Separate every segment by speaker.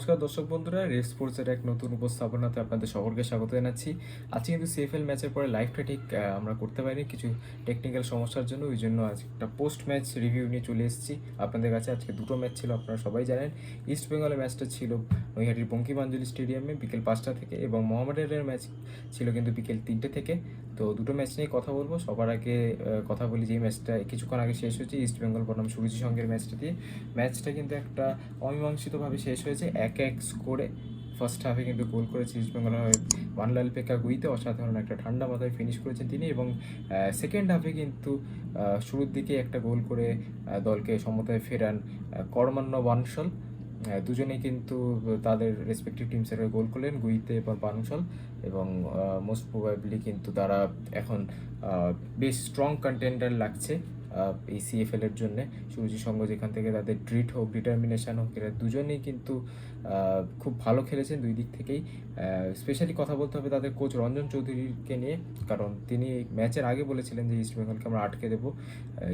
Speaker 1: নমস্কার দর্শক বন্ধুরা, রেড স্পোর্টসের এক নতুন উপস্থাপনাতে আপনাদের সকলকে স্বাগত জানাচ্ছি। আজকে কিন্তু সিএফএল ম্যাচের পরে লাইভটা ঠিক আমরা করতে পারিনি, কিছু টেকনিক্যাল সমস্যার জন্য, ওই জন্য আজ একটা পোস্ট ম্যাচ রিভিউ নিয়ে চলে এসেছি। আপনাদের কাছে আজকে দুটো ম্যাচ ছিল, আপনারা সবাই জানেন। ইস্ট বেঙ্গলের ম্যাচটা ছিল নৈহাটির বঙ্কিমাঞ্জলি স্টেডিয়ামে বিকেল পাঁচটা থেকে এবং মোহামেডানের ম্যাচ ছিল কিন্তু বিকেল তিনটে থেকে। তো দুটো ম্যাচ নিয়ে কথা বলব। সবার আগে কথা বলি যে ম্যাচটা কিছুক্ষণ আগে শেষ হয়েছে ইস্ট বেঙ্গল বনাম সুরুচি সঙ্গের ম্যাচটা দিয়ে। ম্যাচটা কিন্তু একটা অমীমাংসিতভাবে শেষ হয়েছে এক এক স্কোরে ফার্স্ট হাফে কিন্তু গোল করেছে ইস্ট বেঙ্গল হয়ে ওয়ানলাল পেকা গুইতে অসাধারণ একটা ঠান্ডা মাথায় ফিনিশ করেছেন তিনি এবং সেকেন্ড হাফে কিন্তু শুরুর দিকে একটা গোল করে দলকে সমতায় ফেরান বানশল। আহ, দুজনেই কিন্তু তাদের রেসপেক্টিভ টিমসের হয়ে গোল করলেন, গুইতে এবং বানশল এবং মোস্ট প্রবাবলি কিন্তু তারা এখন বেশ স্ট্রং কন্টেন্ডার লাগছে। এই সিএফএল এর জন্য। সুরজি সঙ্গ যেখান থেকে তাদের ড্রিট হোক ডিটারমিনেশন হোক, এরা দুজনেই কিন্তু খুব ভালো খেলেছেন দুই দিক থেকেই। স্পেশালি কথা বলতে হবে তাদের কোচ রঞ্জন চৌধুরীকে নিয়ে, কারণ তিনি ম্যাচের আগে বলেছিলেন যে ইস্ট বেঙ্গলকে আমরা আটকে দেবো।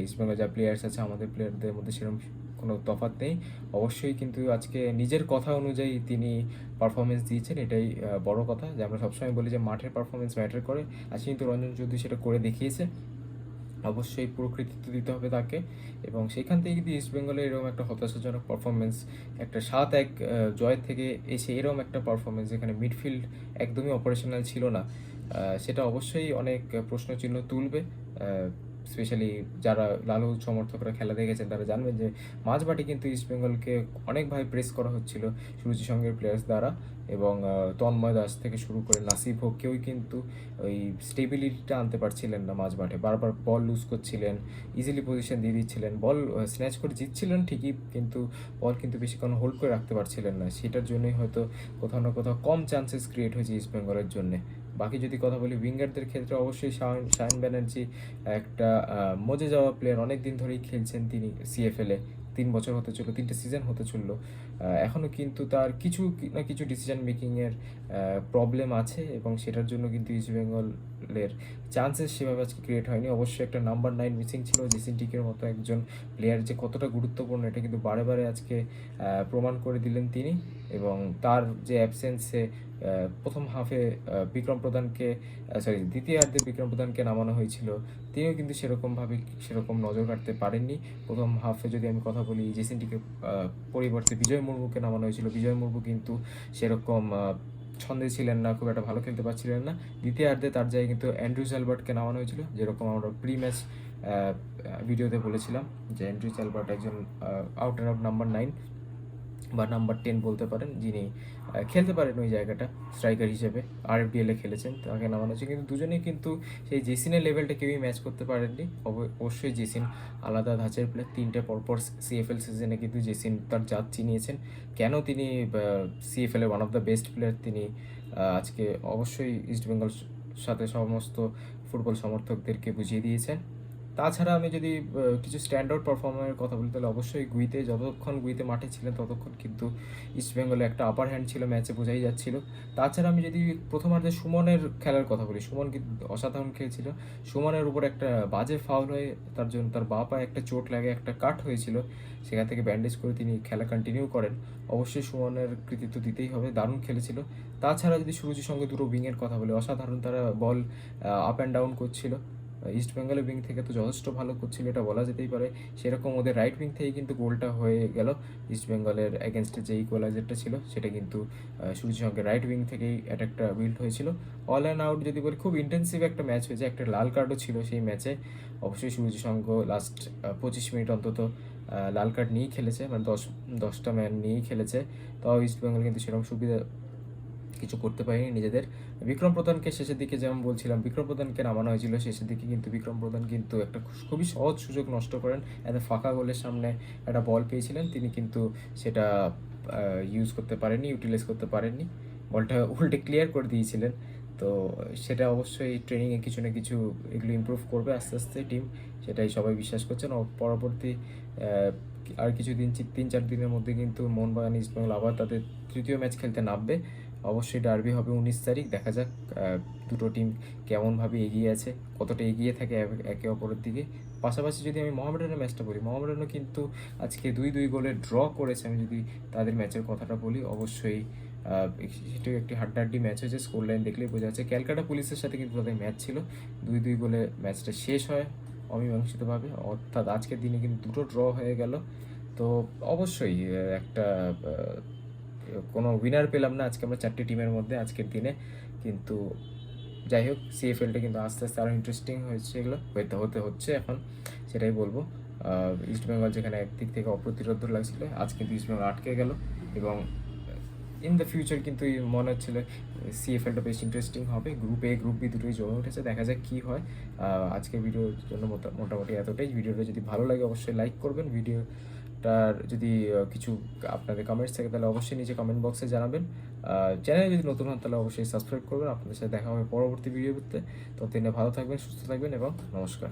Speaker 1: ইস্ট বেঙ্গল যা প্লেয়ার্স আছে, আমাদের প্লেয়ারদের মধ্যে সেরকম কোনো তফাৎ নেই। অবশ্যই কিন্তু আজকে নিজের কথা অনুযায়ী তিনি পারফরমেন্স দিয়েছেন, এটাই বড় কথা। যে আমরা সবসময় বলি যে মাঠের পারফরমেন্স ম্যাটার করে। আজকে কিন্তু রঞ্জন চৌধুরী সেটা করে দেখিয়েছে। অবশ্যই পুরো কৃতিত্ব দিতে হবে তাকে এবং সেখান থেকে যদি ইস্ট বেঙ্গলের এরকম একটা হতাশাজনক পারফরমেন্স একটা সাত এক জয় থেকে এসে এরকম একটা পারফরমেন্স যেখানে মিডফিল্ড একদমই অপারেশনাল ছিল না সেটা অবশ্যই অনেক প্রশ্নচিহ্ন তুলবে স্পেশালি যারা লালু সমর্থকরা খেলা দেখেছেন, তারা জানবেন যে মাঝবাটি কিন্তু ইস্ট বেঙ্গলকে অনেকভাবে প্রেস করা হচ্ছিল সুরুচি সঙ্গের প্লেয়ার্স দ্বারা এবং তন্ময় দাস থেকে শুরু করে নাসিব হোক কেউই কিন্তু ওই স্টেবিলিটিটা আনতে পারছিলেন না মাঝ বারবার বল লুজ করছিলেন ইজিলি পজিশন দিয়ে দিচ্ছিলেন বল স্ন্যাচ করে জিতছিলেন ঠিকই কিন্তু বল কিন্তু বেশিক্ষণ হোল্ড করে রাখতে পারছিলেন না। সেটার জন্যই হয়তো কোথাও না কোথাও কম চান্সেস ক্রিয়েট হয়েছে ইস্ট বেঙ্গলের জন্য। বাকি যদি কথা বলি উইঙ্গারদের ক্ষেত্রে অবশ্যই শায়ন ব্যানার্জি একটা মজে যাওয়া প্লেয়ার অনেক দিন ধরেই খেলছেন তিনি সিএফএলে তিন বছর হতে চলল তিনটে সিজন হতে চলল। আহ, এখনও কিন্তু তার কিছু না কিছু ডিসিশন মেকিংয়ের প্রবলেম আছে এবং সেটার জন্য কিন্তু ইস্ট বেঙ্গলের চান্সেস সেভাবে আজকে ক্রিয়েট হয়নি। অবশ্যই একটা নাম্বার নাইন মিসিং ছিল জেসিন টিকের মতো একজন প্লেয়ার যে কতটা গুরুত্বপূর্ণ এটা কিন্তু বারে বারে আজকে প্রমাণ করে দিলেন তিনি এবং তার যে অ্যাবসেন্সে প্রথম হাফে বিক্রম প্রধানকে সরি দ্বিতীয়ার্ধে বিক্রম প্রধানকে নামানো হয়েছিল। তিনিও কিন্তু সেরকমভাবে, সেরকম নজর কাটতে পারেননি। প্রথম হাফে যদি আমি কথা বলি জেসিনটিকে পরিবর্তে বিজয় মুর্মুকে নামানো হয়েছিল। বিজয় মুর্মু কিন্তু সেরকম ছন্দে ছিলেন না, খুব একটা ভালো খেলতে পারছিলেন না। দ্বিতীয়ার্ধে তার জায়গায় কিন্তু অ্যান্ড্রুজ অ্যালবার্টকে নামানো হয়েছিল। যেরকম আমরা প্রি ম্যাচ ভিডিওতে বলেছিলাম যে অ্যান্ড্রুজ অ্যালবার্ট একজন out and out number nine বা নাম্বার টেন বলতে পারেন, যিনি খেলতে পারেন ওই জায়গাটা স্ট্রাইকার হিসেবে আর এফ ডিএলে খেলেছেন, তাকে নামানো হচ্ছে কিন্তু দুজনেই কিন্তু সেই জেসিনের লেভেলটা কেউই ম্যাচ করতে পারেননি। অব- অবশ্যই জেসিন আলাদা ধাঁচের প্লেয়ার তিনটে পরপর সিএফএল সিজনে কিন্তু জেসিন তার জাত চিনিয়েছেন। কেন তিনি CFL one of the best player তিনি আজকে অবশ্যই ইস্ট বেঙ্গল সাথে সমস্ত ফুটবল সমর্থকদেরকে বুঝিয়ে দিয়েছেন। তাছাড়া আমি যদি কিছু স্ট্যান্ডার্ড পারফর্মারের কথা বলি, তাহলে অবশ্যই গুইতে, যতক্ষণ গুইতে মাঠে ছিলেন, ততক্ষণ কিন্তু ইস্ট বেঙ্গলে একটা আপার হ্যান্ড ছিল ম্যাচে বোঝাই যাচ্ছিল। তাছাড়া আমি যদি প্রথমার্ধে সুমনের খেলার কথা বলি, সুমন কিন্তু অসাধারণ খেলছিল। সুমনের উপর একটা বাজে ফাউল হয়ে, তার জন্য তার বা পায়ে একটা চোট লাগে, একটা কাট হয়েছিল। সেখান থেকে ব্যান্ডেজ করে তিনি খেলা কন্টিনিউ করেন। অবশ্যই সুমনের কৃতিত্ব দিতেই হবে, দারুণ খেলেছিল। তাছাড়া যদি সুরুচির সঙ্গে দুটো উইংয়ের কথা বলি, অসাধারণ তারা বল আপ অ্যান্ড ডাউন করছিল। ইস্ট বেঙ্গলের উইং থেকে তো যথেষ্ট ভালো করছিল, এটা বলা যেতেই পারে। সেরকম ওদের রাইট উইং থেকে কিন্তু গোলটা হয়ে গেল। ইস্ট বেঙ্গলের এগেনস্টে যে ইকুয়ালাইজারটা ছিল, সেটা কিন্তু সূর্যের সঙ্গে রাইট উইং থেকেই অ্যাটাকটা বিল্ড হয়েছিল। অল অ্যান্ড আউট যদি বলি, খুব ইন্টেন্সিভ একটা ম্যাচ হয়েছে। একটা লাল কার্ডও ছিল সেই ম্যাচে অবশ্যই সূর্য সঙ্গ লাস্ট পঁচিশ মিনিট অন্তত লাল কার্ড নিয়েই খেলেছে। মানে দশ, দশটা ম্যান নিয়েই খেলেছে। তাও ইস্ট বেঙ্গল কিন্তু সেরকম সুবিধা কিছু করতে পারেনি নিজেদের। বিক্রম প্রধানকে শেষের দিকে যেমন বলছিলাম, বিক্রম প্রধানকে নামানো হয়েছিল, শেষের দিকে কিন্তু বিক্রম প্রধান কিন্তু একটা খুবই সহজ সুযোগ নষ্ট করেন। এত ফাঁকা গোলের সামনে একটা বল পেয়েছিলেন, তিনি কিন্তু সেটা ইউজ করতে পারেননি ইউটিলাইজ করতে পারেননি। বলটা উল্টে ক্লিয়ার করে দিয়েছিলেন। তো সেটা অবশ্যই ট্রেনিংয়ে কিছু না কিছু এগুলো ইমপ্রুভ করবে আস্তে আস্তে টিম সেটাই সবাই বিশ্বাস করছেন। পরবর্তী আর কিছুদিন, তিন চার দিনের মধ্যে কিন্তু মোহনবাগান, ইস্টবেঙ্গল আবার তাদের তৃতীয় ম্যাচ খেলতে নামবে। অবশ্যই ডার্বি হবে উনিশ তারিখ। দেখা যাক দুটো টিম কেমনভাবে এগিয়ে আছে, কতটা এগিয়ে থাকে একে- অপরের দিকে। পাশাপাশি যদি আমি মোহামেডানের ম্যাচটা বলি মোহামেডানও কিন্তু আজকে দুই দুই গোলে ড্র করেছে। আমি যদি তাদের ম্যাচের কথাটা বলি, অবশ্যই সেটাও একটি হাড্ডাহাড্ডি ম্যাচ হয়েছে। স্কোর লাইন দেখলেই বোঝা যাচ্ছে, ক্যালকাটা পুলিশের সাথে কিন্তু তাদের ম্যাচ ছিল। দুই দুই গোলে ম্যাচটা শেষ হয় অমীমাংসিতভাবে। অর্থাৎ আজকের দিনে কিন্তু দুটো ড্র হয়ে গেল। তো অবশ্যই একটা কোনো উইনার পেলাম না। আজকে আমরা চারটি টিমের মধ্যে আজকের দিনে। কিন্তু যাই হোক সিএফএলটা কিন্তু আস্তে আস্তে আরও ইন্টারেস্টিং হয়েছে এগুলো। হতে হতে হচ্ছে এখন, সেটাই বলব। ইস্ট বেঙ্গল যেখানে একদিক থেকে অপ্রতিরোধ লাগছিল আজ কিন্তু ইস্ট বেঙ্গল আটকে গেল। এবং ইন দ্য ফিউচার কিন্তু মনে হচ্ছিল সিএফএলটা বেশ ইন্টারেস্টিং হবে। গ্রুপ এ গ্রুপ বি দুটোই জমে উঠেছে, দেখা যাক কী হয়। আজকের ভিডিওর জন্য মোটা- মোটামুটি এতটাই। ভিডিওটা যদি ভালো লাগে, অবশ্যই লাইক করবেন। ভিডিওটার যদি কিছু আপনাদের কমেন্টস থাকে, তাহলে অবশ্যই নিচে কমেন্ট বক্সে জানাবেন। চ্যানেলে যদি নতুন হন, তাহলে অবশ্যই সাবস্ক্রাইব করবেন। আপনাদের সাথে দেখা হবে পরবর্তী ভিডিওতে ততদিনে ভালো থাকবেন, সুস্থ থাকবেন এবং নমস্কার।